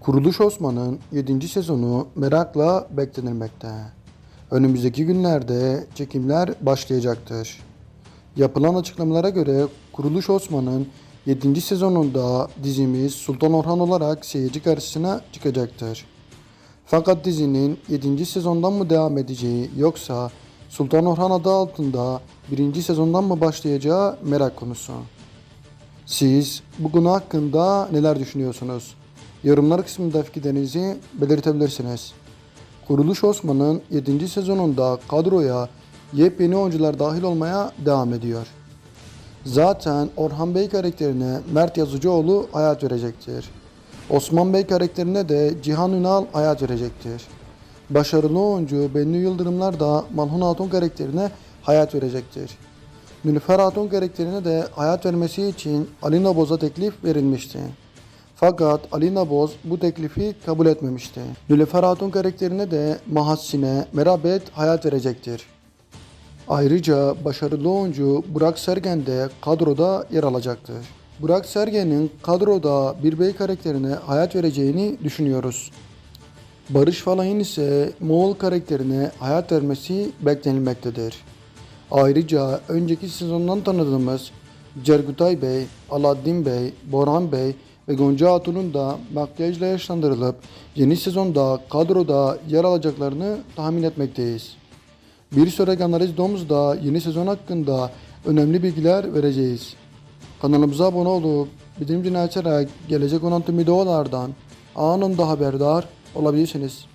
Kuruluş Osman'ın 7. sezonu merakla beklenilmekte. Önümüzdeki günlerde çekimler başlayacaktır. Yapılan açıklamalara göre Kuruluş Osman'ın 7. sezonunda dizimiz Sultan Orhan olarak seyirci karşısına çıkacaktır. Fakat dizinin 7. sezondan mı devam edeceği yoksa Sultan Orhan adı altında 1. sezondan mı başlayacağı merak konusu. Siz bu konu hakkında neler düşünüyorsunuz? Yorumlar kısmında fikirlerinizi belirtebilirsiniz. Kuruluş Osman'ın 7. sezonunda kadroya yepyeni oyuncular dahil olmaya devam ediyor. Zaten Orhan Bey karakterine Mert Yazıcıoğlu hayat verecektir. Osman Bey karakterine de Cihan Ünal hayat verecektir. Başarılı oyuncu Bennu Yıldırımlar da Malhun Hatun karakterine hayat verecektir. Nülüfer Hatun karakterine de hayat vermesi için Ali Naboz'a teklif verilmişti. Fakat Ali Naboz bu teklifi kabul etmemişti. Nülüfer Hatun karakterine de Mahassine Merabet hayat verecektir. Ayrıca başarılı oyuncu Burak Sergen de kadroda yer alacaktır. Burak Sergen'in kadroda bir bey karakterine hayat vereceğini düşünüyoruz. Barış Falay'ın ise Moğol karakterine hayat vermesi beklenilmektedir. Ayrıca önceki sezondan tanıdığımız Cergutay Bey, Aladdin Bey, Boran Bey ve Gonca Hatun'un da makyajla yaşlandırılıp yeni sezonda kadroda yer alacaklarını tahmin etmekteyiz. Bir sonraki analiz videomuzda yeni sezon hakkında önemli bilgiler vereceğiz. Kanalımıza abone olup bildirim zilini açarak gelecek olan tüm videolardan anında haberdar olabilirsiniz.